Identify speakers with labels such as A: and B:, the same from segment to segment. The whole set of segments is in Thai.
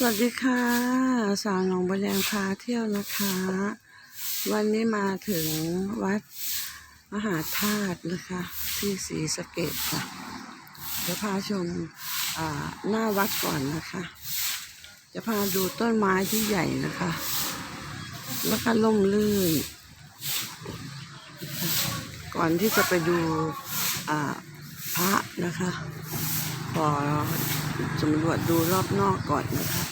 A: สวัสดีค่ะ สาวหนองบัวแดงพาเที่ยวนะคะ วันนี้มาถึงวัดมหาธาตุนะคะ ที่ศรีสะเกดค่ะเดี๋ยวพาชมหน้าวัดก่อนนะคะ จะพาดูต้นไม้ที่ใหญ่นะคะ แล้วก็ล่มลื่น ก่อนที่จะไปดูพระนะคะขอ สำรวจดูรอบนอกก่อนนะคะ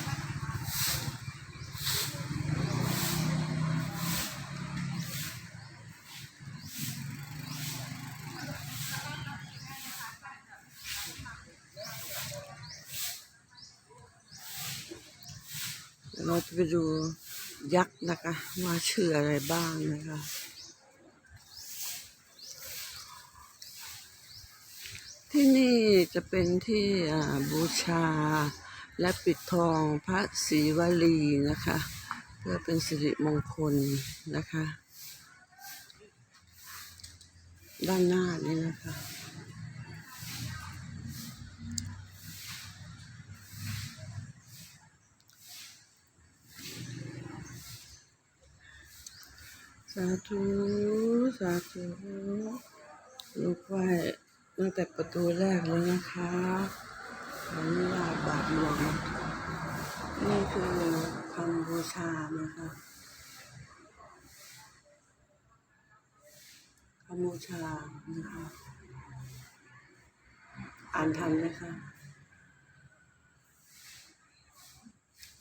A: เดี๋ยวเราจะไปดูยักษ์นะคะว่าชื่ออะไรบ้างนะคะ ที่นี่จะเป็นที่บูชาและปิดทองพระศรีวลีนะคะ เพื่อเป็นสิริมงคลนะคะ ด้านหน้านี่นะคะสาธุ สาธุลูกไหว้ ตั้งแต่ประตูแรกเลยนะคะขออนุญาตบาทหลวงนี่คือคำบูชานะคะคำบูชานะคะอ่านทันไหมคะ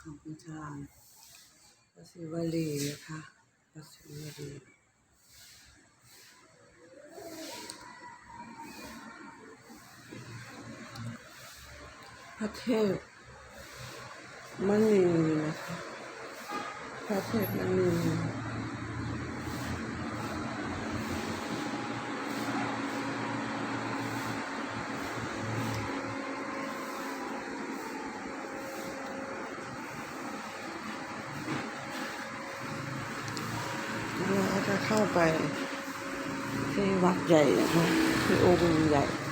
A: คำบูชาพระศิวลีนะคะพระศิวลี ระเทพมณีนะคะพระเทพมณีแล้วเราจะเข้าไปที่วัดใหญ่นะคะที่องค์ใหญ่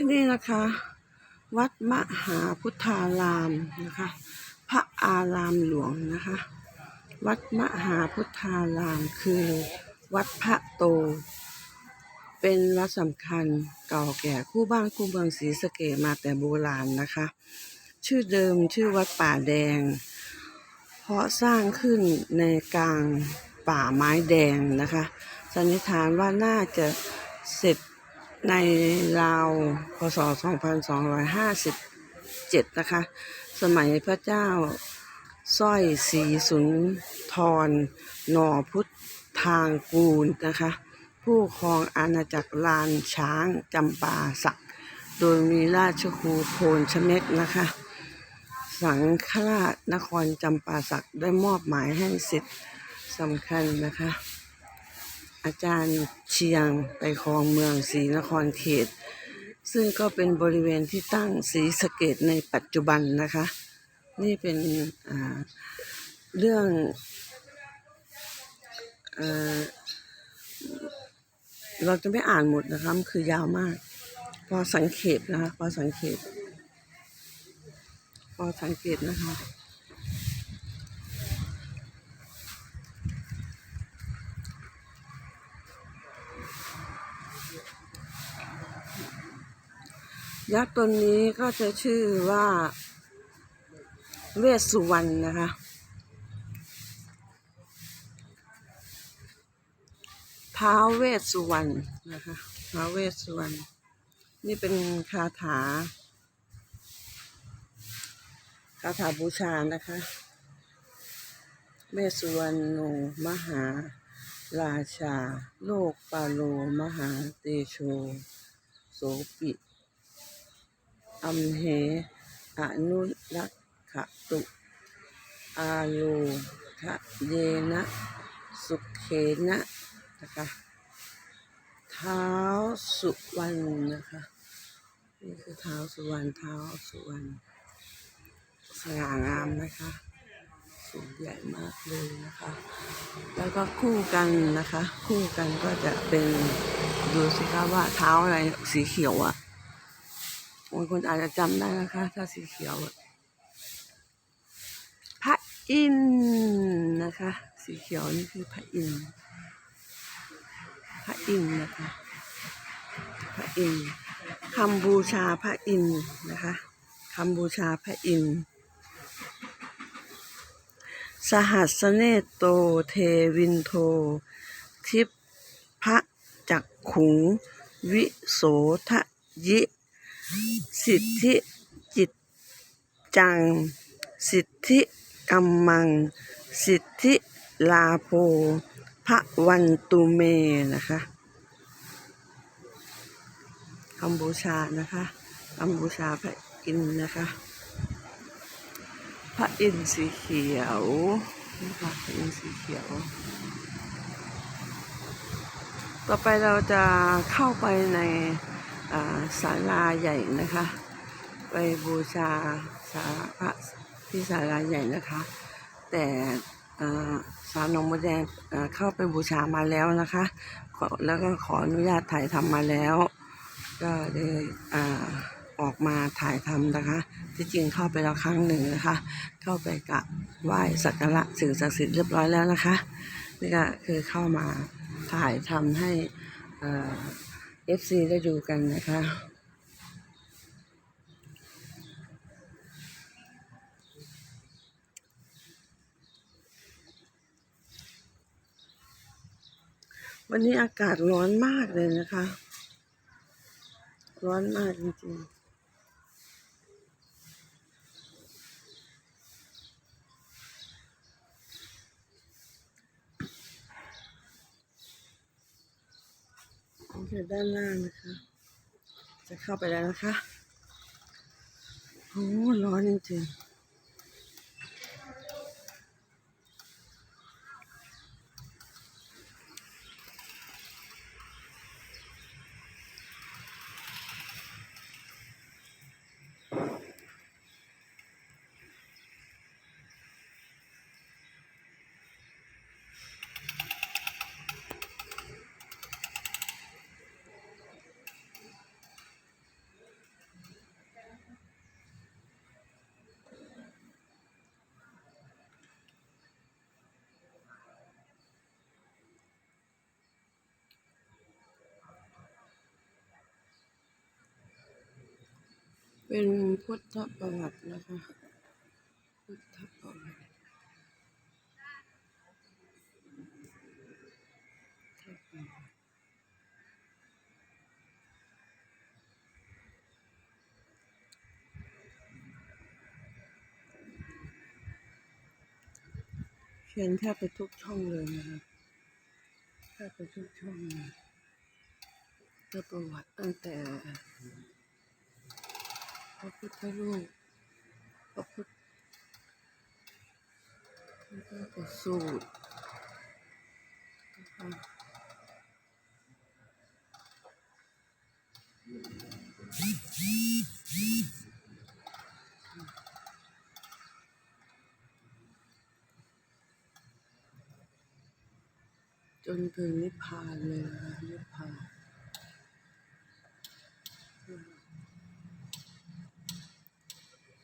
A: ที่นี่นะคะ วัดมหาพุทธารามนะคะ พระอารามหลวงนะคะ วัดมหาพุทธารามคือ วัดพระโต เป็นวัดสำคัญเก่าแก่คู่บ้านคู่เมืองศรีสะเกษมาแต่โบราณนะคะ ชื่อเดิมชื่อวัดป่าแดง เพราะสร้างขึ้นในกลางป่าไม้แดงนะคะ สันนิษฐานว่าน่าจะเสร็จ ในราวพศ 2257 นะคะ สมัยพระเจ้าสร้อยศรีสุนทรนอพุทธทางกูลนะคะ ผู้ครองอาณาจักรลานช้างจำปาสัก โดยมีราชครูโพนชเม็กนะคะ สังฆราชนครจำปาสักได้มอบหมายให้สิทธิ์สำคัญนะคะ อาจารย์เชียงไปครองเมืองศรีนครเขต ซึ่งก็เป็นบริเวณที่ตั้งศรีสะเกดในปัจจุบันนะคะ นี่เป็นเรื่องเอ่อเราจะไม่อ่านหมดนะคะคือยาวมาก พอสังเขปนะคะ พอสังเขปพอสังเกตนะคะ ยักษ์ตนนี้ก็จะชื่อว่า เวสสุวรรณนะคะ ท้าวเวสสุวรรณนะคะท้าวเวสสุวรรณนี่เป็นคาถา คาถาบูชานะคะ เวสสุวรรณโนมหา ราชา โลกปาโล มหาเตโช โสปิ อัมเหอนุรักขตุ อาโลคะเยนะ สุเขนะนะคะเท้าสุวรรณนะคะนี่คือเท้าสุวรรณเท้าสุวรรณสง่างามนะคะสูงใหญ่มากเลยนะคะ แล้วก็คู่กันนะคะ คู่กันก็จะเป็นดูสิคะว่าเท้าอะไรสีเขียวอะ่ะ บางคนอาจจะจำได้นะคะ ถ้าสีเขียวอะพระอินน์นะคะ สีเขียวนี่คือพระอินน์พระอินน์นะคะ พระอินน์คำบูชาพระอินน์นะคะคำบูชาพระอินน์สหัสเนตโตเทวินโท ทิพพระจักขุง วิโสทะยิ สิทธิจิตจัง สิทธิกัมมัง สิทธิลาโภพระวันตุเมนะคะคำบูชานะคะคำบูชาพระอินนะคะ พระอินสีเขียวนะคะพระอินสีเขียว ต่อไปเราจะเข้าไปใน ศาลาใหญ่นะคะ ไปบูชาสาพระที่ศาลาใหญ่นะคะ แต่อ่าสาวหนองมดแดงเข้าไปบูชามาแล้วนะคะ แล้วก็ขออนุญาตถ่ายทำมาแล้ว ก็เลยอออกมาถ่ายทำนะคะ ที่จริงเข้าไปแล้วครั้งหนึ่งนะคะ เข้าไปกราบไหว้สักการะสิ่งศักดิ์สิทธิ์เรียบร้อยแล้วนะคะ นี่ก็คือเข้ามาถ่ายทำให้ เอฟซีได้ดูกันนะคะ วันนี้อากาศร้อนมากเลยนะคะ ร้อนมากจริงๆ คือด้านล่างนะคะ จะเข้าไปแล้วนะคะ โอ้ร้อนจริงๆ เป็นพุทธประวัตินะคะ พุทธประวัติเขียนแทบไปทุกช่องเลยนะคะแทบไปทุกช่องเลยประวัติตั้งแต่ พระพุทธรูปพระพุทธพระพุทธสูตรจนถึงนิพพานเลยนะนิพพาน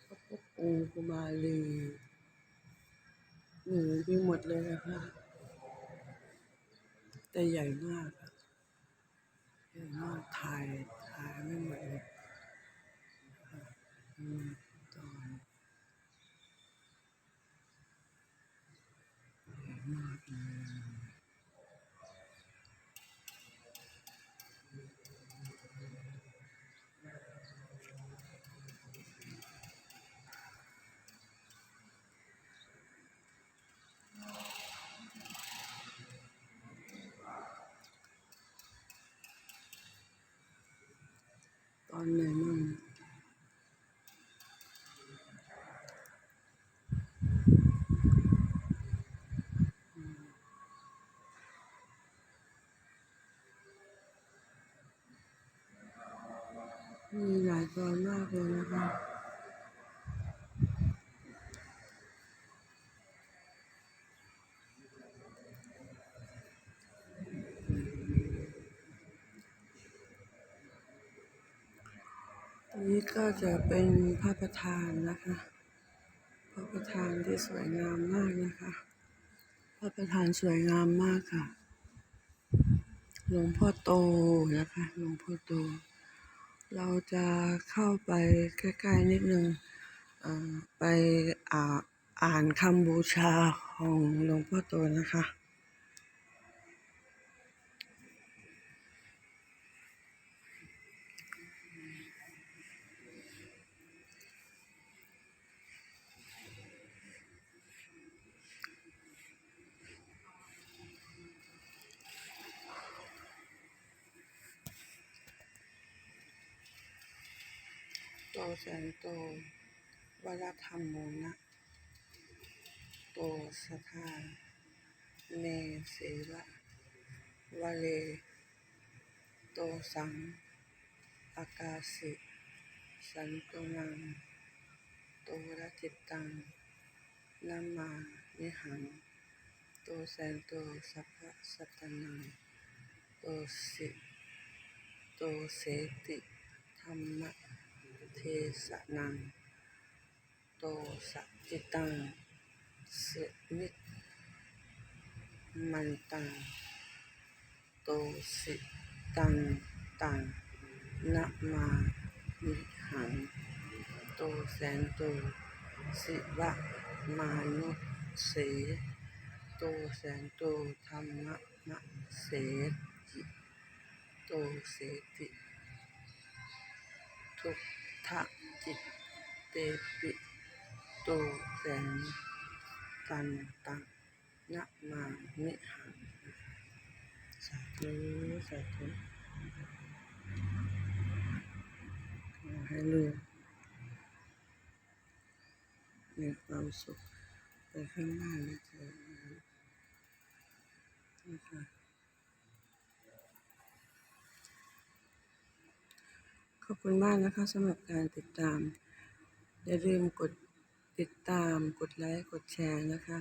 A: พระพุทธองค์กุมารี หนูมีหมดเลยนะคะแต่ใหญ่มากอะใหญ่มากถ่ายถ่ายไม่หมดเลย annemin. Nhìn lại vào nó rồi nha con นี้ก็จะเป็นพระประธานนะคะ พระประธานที่สวยงามมากนะคะ พระประธานสวยงามมากค่ะ หลวงพ่อโตนะคะ หลวงพ่อโต เราจะเข้าไปใกล้ๆนิดนึงเอ่อไปออ่านคำบูชาของหลวงพ่อโตนะคะ โตแสนโตวรธรรมโมนะโตสทาเนเสระวะเล โตสัง อากาสิสันตุนังโตระจิตตังนามานิหัง โตแสนโตสัพพะสัตตนังโตสิ โตเสติธรรมะ สนัง โตสัจิตังสมิมันตัง โตสิตังตังนะมานิหัง โตแสนโตสิวะมานุเสโตแสนโตธรรมะมะเสจิโตเสติทุก ทะจิตเตปิโตแสนตันตังนะมามิหังสาธุสาธุขอให้ลูกมีความสุขไปข้างหน้านะเธอนะคะ ขอบคุณมากนะคะสำหรับการติดตาม อย่าลืมกดติดตามกดไลค์กดแชร์นะคะ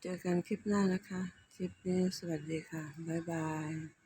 A: เจอกันคลิปหน้านะคะ คลิปนี้สวัสดีค่ะ บ๊ายบาย